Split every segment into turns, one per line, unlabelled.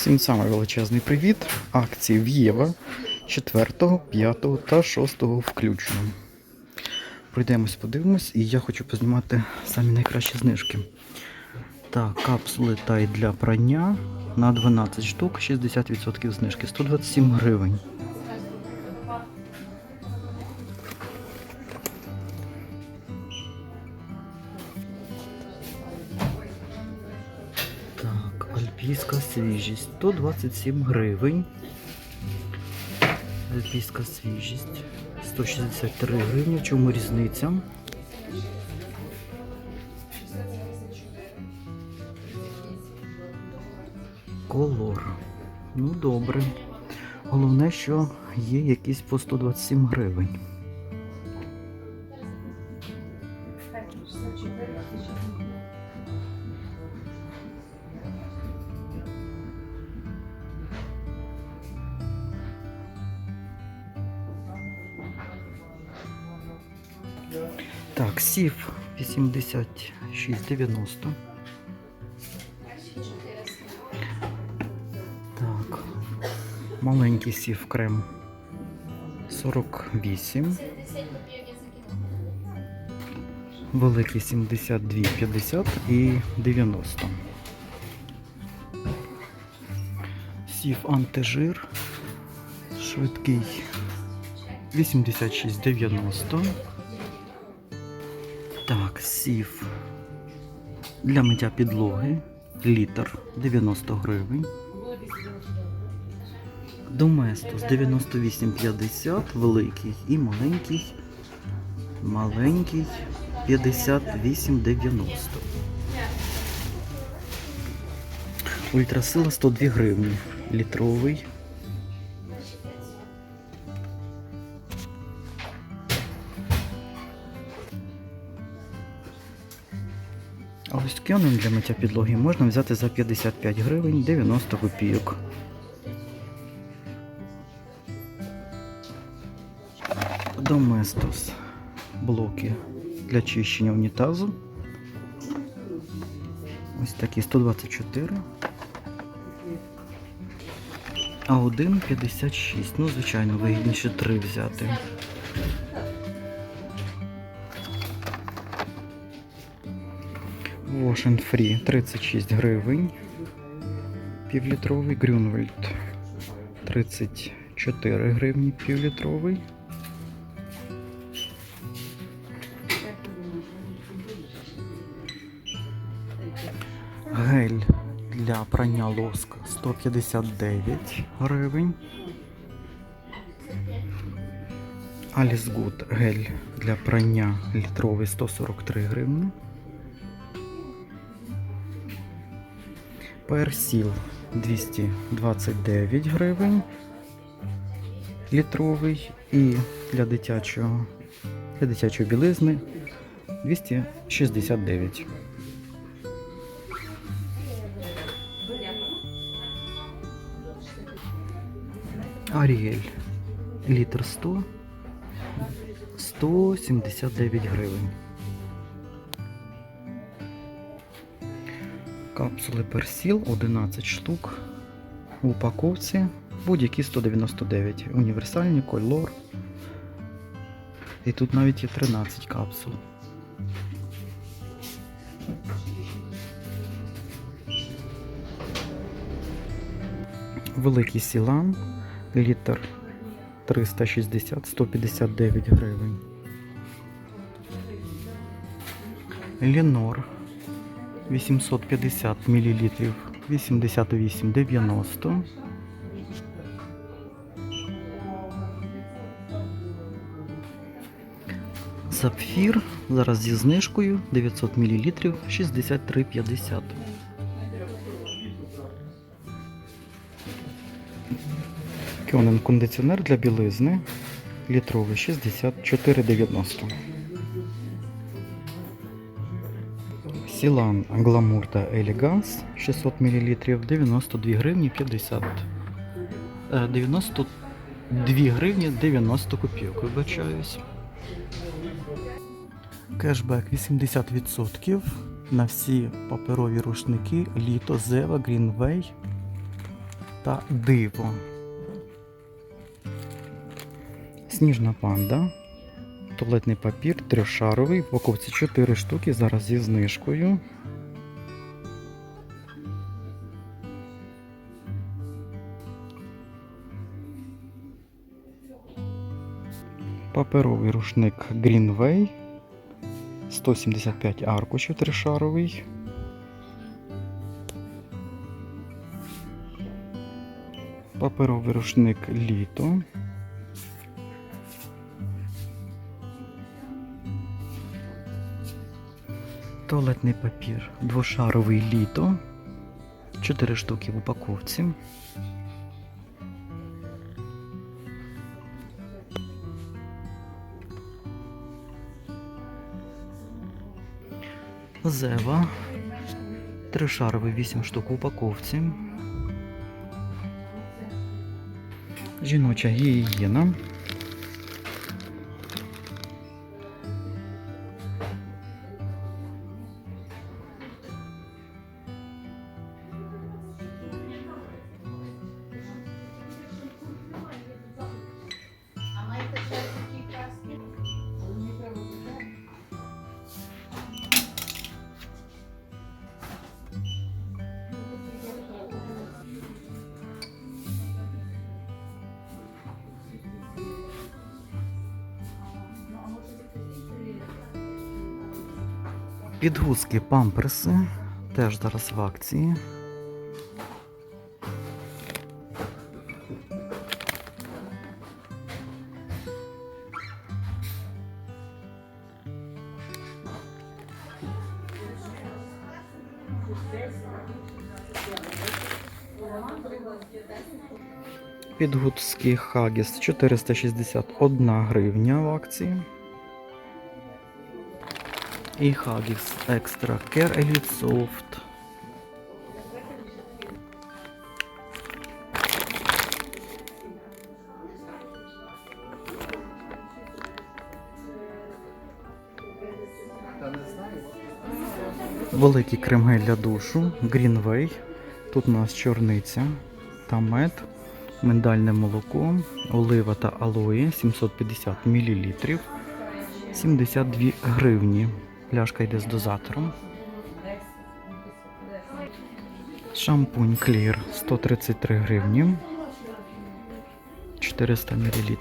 Всім саме величезний привіт. Акції в Єва 4, 5 та 6 включно. Пройдемось, подивимось, і я хочу познімати самі найкращі знижки. Так, капсули й для прання на 12 штук, 60% знижки, 127 гривень. Альпійська свіжість 127 гривень. Альпійська свіжість 163 гривні. В чому різниця? Колор. Ну добре. Головне, що є якісь по 127 гривень. Сів 86,90. Так. Маленький сів крем 48. Великий 72,50 і 90. Сів антижир. Швидкий 86,90. Сів для миття підлоги. Літр 90 гривень. Доместос 98,50, великий і маленький. Маленький 58,90. Ультрасила 102 гривні. Літровий. Кьонен для миття підлоги можна взяти за 55 гривень 90 копійок. Доместос блоки для чищення унітазу. Ось такі 124. А один 56. Ну, звичайно, вигідніше 3 взяти. And Free 36 гривень. Півлітровий Грюнвельд 34 гривні півлітровий. Гель для прання лоска 159 гривень. Good гель для прання літровий 143 гривні. Персіл 229 гривень літровий і для дитячого для дитячої білизни 269. Аріель літр 100 179 гривень. Капсули персіл 11 штук. В упаковці будь-які 199. Універсальні кольор. І тут навіть є 13 капсул. Великий сілан, літр 360 159 гривень. Лінор 850 мл 88,90. Сапфір зараз зі знижкою 900 мл 63,50. Кьонен кондиціонер для білизни літровий 64,90. Сілан Гламур та Елеганс 600 мл 92 гривні 50. е, 92 гривні 90 копійок, вибачаюсь. Кешбек 80% на всі паперові рушники Літо, Зева, Greenway та диво. Сніжна панда. Туалетний папір трьошаровий. В упаковці 4 штуки. Зараз зі знижкою. Паперовий рушник Greenway. 175 аркушів тришаровий. Паперовий рушник літо. Туалетний папір двошаровий літо. 4 штуки в упаковці. Зева. Тришаровий 8 штук в упаковці. Жіноча гігієна. Підгузки памперси. Теж зараз в акції. Підгузки Хагіс 461 гривня в акції. І Huggies Extra Care Elite Soft. Великий крем-гель для душу Greenway. Тут у нас чорниця та мед, миндальне молоко, олива та алоє 750 мл. 72 гривні. Пляшка йде з дозатором. Шампунь Clear 133 гривні. 400 мл.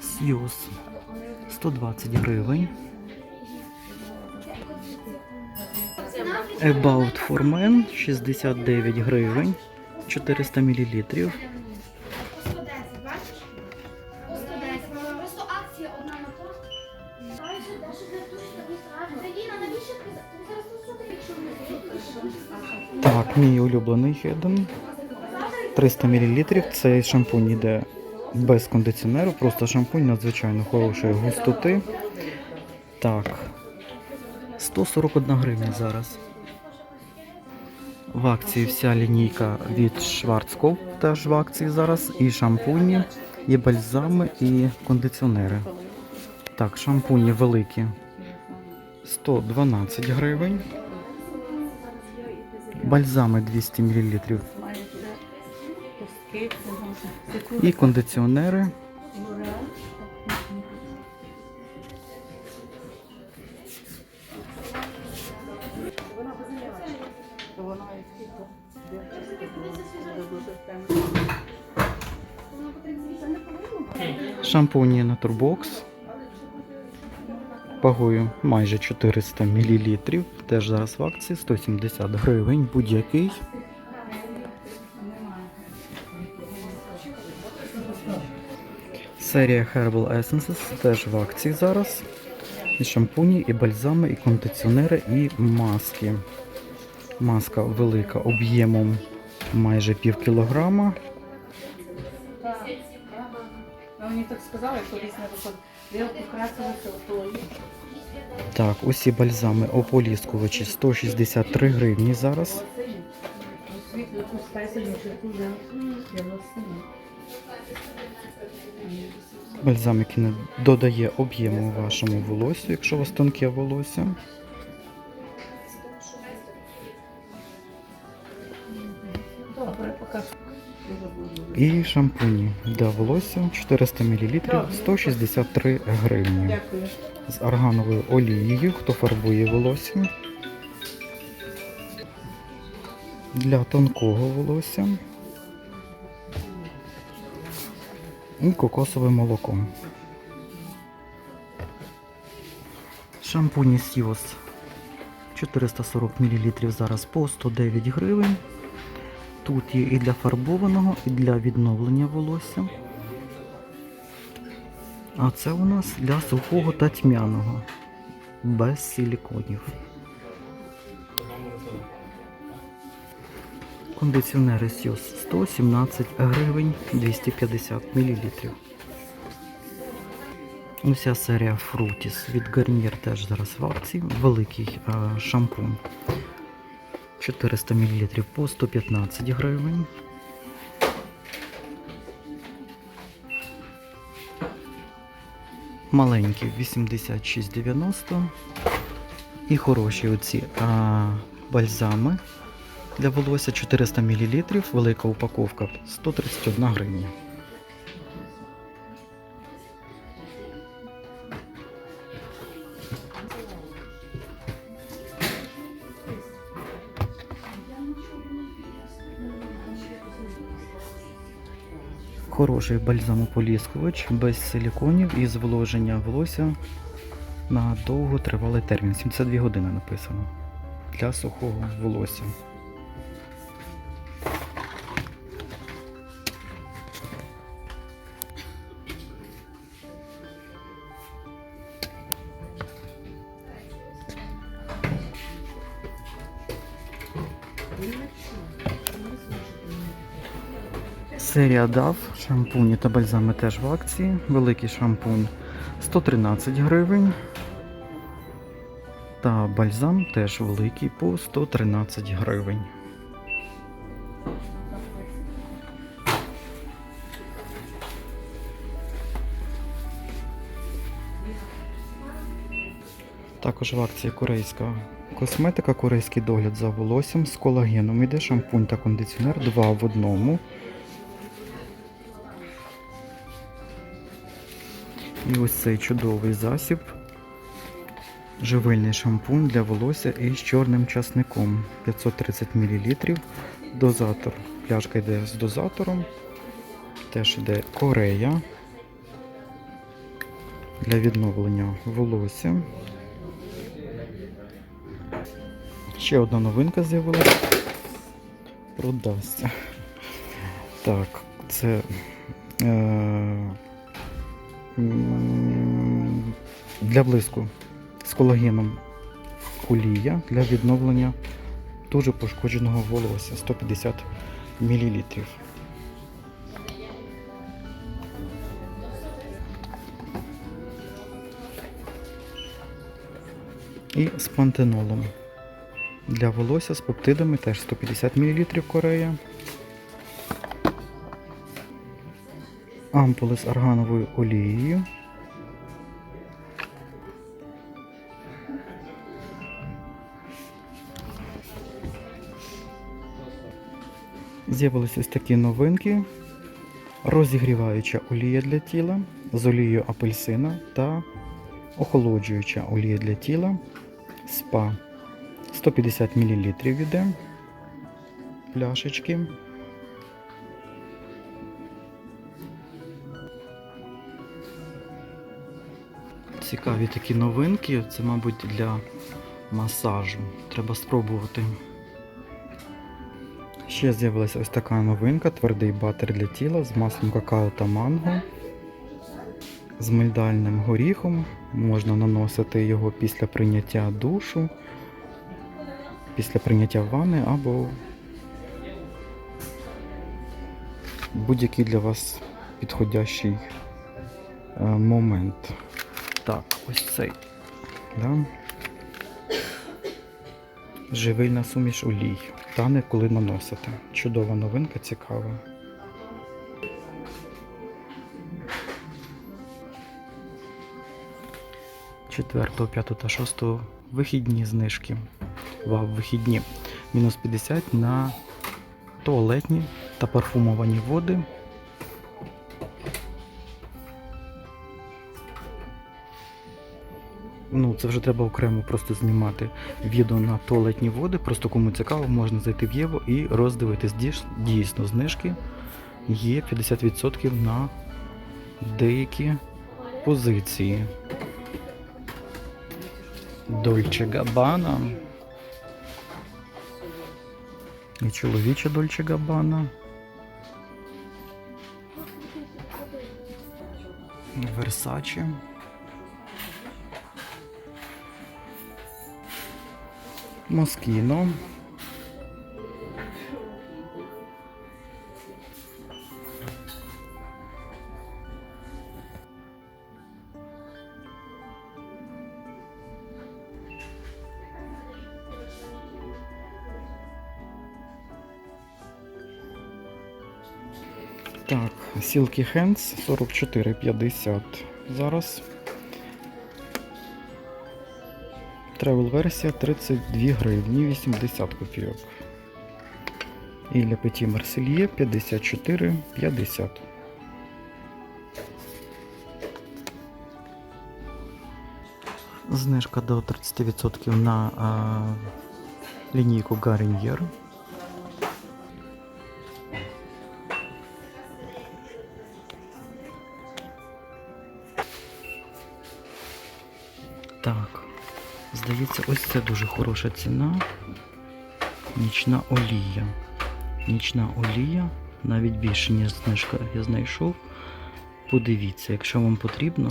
Сьюз 120 гривень. About for Men 69 гривень. 400 мл. Улюблений хеден. 300 мл. Цей шампунь йде без кондиціонеру, просто шампунь надзвичайно хорошої густоти. Так. 141 гривня зараз. В акції вся лінійка від Schwarzkopf теж в акції зараз. І шампуні, і бальзами, і кондиціонери. Так, шампуні великі. 112 гривень. Бальзами 200 мл. І кондиціонери. Шампуні Naturbox. Вагою майже 400 мл. Теж зараз в акції 170 гривень будь-який. Серія Herbal Essences теж в акції зараз. І шампуні, і бальзами, і кондиціонери, і маски. Маска велика об'ємом майже пів кілограма.
Мені так сказали, колись не виходить.
Так, усі бальзами ополіскувачі 163 гривні зараз. Бальзам, який не додає об'єму вашому волосю, якщо у вас тонке волосся. І шампуні для волосся 400 мл 163 гривні. З аргановою олією, хто фарбує волосся. Для тонкого волосся. І кокосовим молоком. Шампуні Сіос 440 мл зараз по 109 гривень. Тут є і для фарбованого, і для відновлення волосся. А це у нас для сухого та тьмяного. Без силіконів. Кондиціонери Сіос 117 гривень 250 мл. Уся серія Frutis від Garnier теж зараз в акції. Великий е, шампунь. 400 мл по 115 гривень. Маленькі 86,90. І хороші оці а, бальзами для волосся 400 мл, велика упаковка 131 гривня. Хороший бальзамополіскувач без силіконів і зволоження волосся на довготривалий термін. 72 години написано. Для сухого волосся. Серія DAV, шампуні та бальзами теж в акції. Великий шампунь 113 гривень. Та бальзам теж великий по 113 гривень. Також в акції корейська косметика, корейський догляд за волоссям з колагеном. Іде шампунь та кондиціонер 2 в одному. І ось цей чудовий засіб. Живильний шампунь для волосся із чорним часником 530 мл. Дозатор. Пляшка йде з дозатором. Теж йде Корея для відновлення волосся. Ще одна новинка з'явилася. Продасться. Так, це. Е- для блиску з колагеном олія для відновлення дуже пошкодженого волосся 150 мл. І з пантенолом. Для волосся з пептидами теж 150 мл Корея. Ампули з аргановою олією. З'явилися ось такі новинки. Розігріваюча олія для тіла з олією апельсина та охолоджуюча олія для тіла спа 150 мл йде пляшечки. Цікаві такі новинки. Це, мабуть, для масажу. Треба спробувати. Ще з'явилася ось така новинка, твердий батер для тіла з маслом какао та манго. З мигдальним горіхом. Можна наносити його після прийняття душу, після прийняття ванни або будь-який для вас підходящий е, момент. Так, ось цей. Да? Живильна суміш олій. Тане, коли наносите. Чудова новинка, цікава. Четвертого, 5 та 6 вихідні знижки. Вау, вихідні. Мінус 50 на туалетні та парфумовані води. Ну, це вже треба окремо просто знімати відео на туалетні води. Просто кому цікаво, можна зайти в Єву і роздивитись. Дійс- Дійсно, знижки є 50% на деякі позиції. Дольче Габана. І чоловіча Дольче Габана. Версаче. Москіно. Так, Silky Hands 44,50 зараз. Тревел версія 32 гривні 80 копійок. І для Петі Марсельє 54,50. Знижка до 30% на а, лінійку Garnier. Здається, ось це дуже хороша ціна. Нічна олія. Нічна олія, навіть більше, ніж знижка я знайшов. Подивіться, якщо вам потрібно,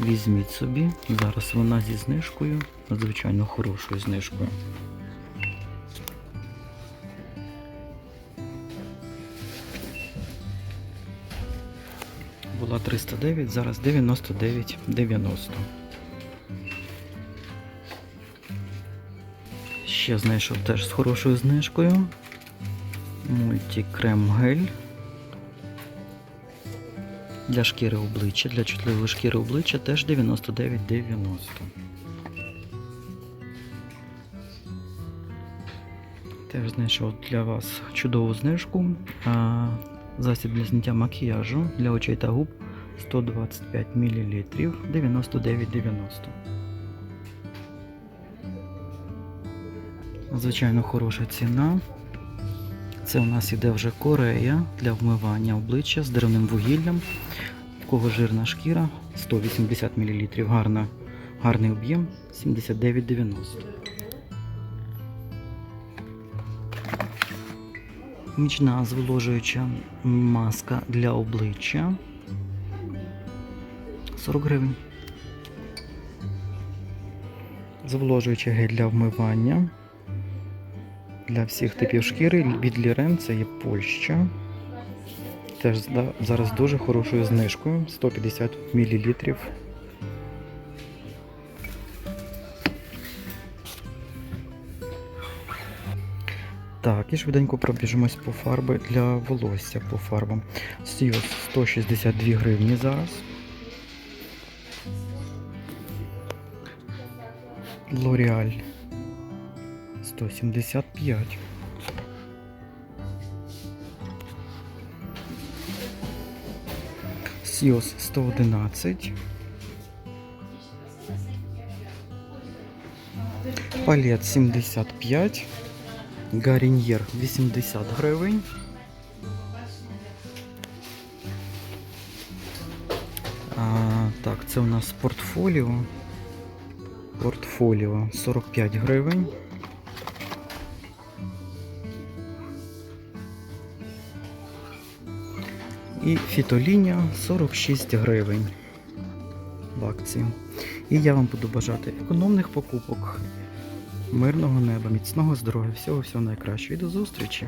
візьміть собі. Зараз вона зі знижкою, надзвичайно хорошою знижкою. Була 309, зараз 99,90. Ще знайшов теж з хорошою знижкою. Мультикрем гель. Для шкіри обличчя, для чутливої шкіри обличчя теж 99,90. Теж знайшов для вас чудову знижку. Засіб для зняття макіяжу для очей та губ 125 мл 99,90. Звичайно, хороша ціна. Це у нас іде вже Корея для вмивання обличчя з деревним вугіллям. В кого жирна шкіра 180 мл. Гарна, гарний об'єм 79,90. Нічна зволожуюча маска для обличчя 40 гривень. Зволожуючий гель для вмивання для всіх типів шкіри від Лірен це є Польща. Теж зараз дуже хорошою знижкою 150 мл. Так, і швиденько пробіжимось по фарби для волосся по фарбам. Сіос 162 гривні зараз. L'Oreal 175. Сіос 111. Палет 75. Гаріньєр 80 гривень. А, так, це у нас портфоліо. Портфоліо 45 гривень. І фітолінія 46 гривень в акції. І я вам буду бажати економних покупок, мирного неба, міцного здоров'я, всього всього найкращого. І до зустрічі!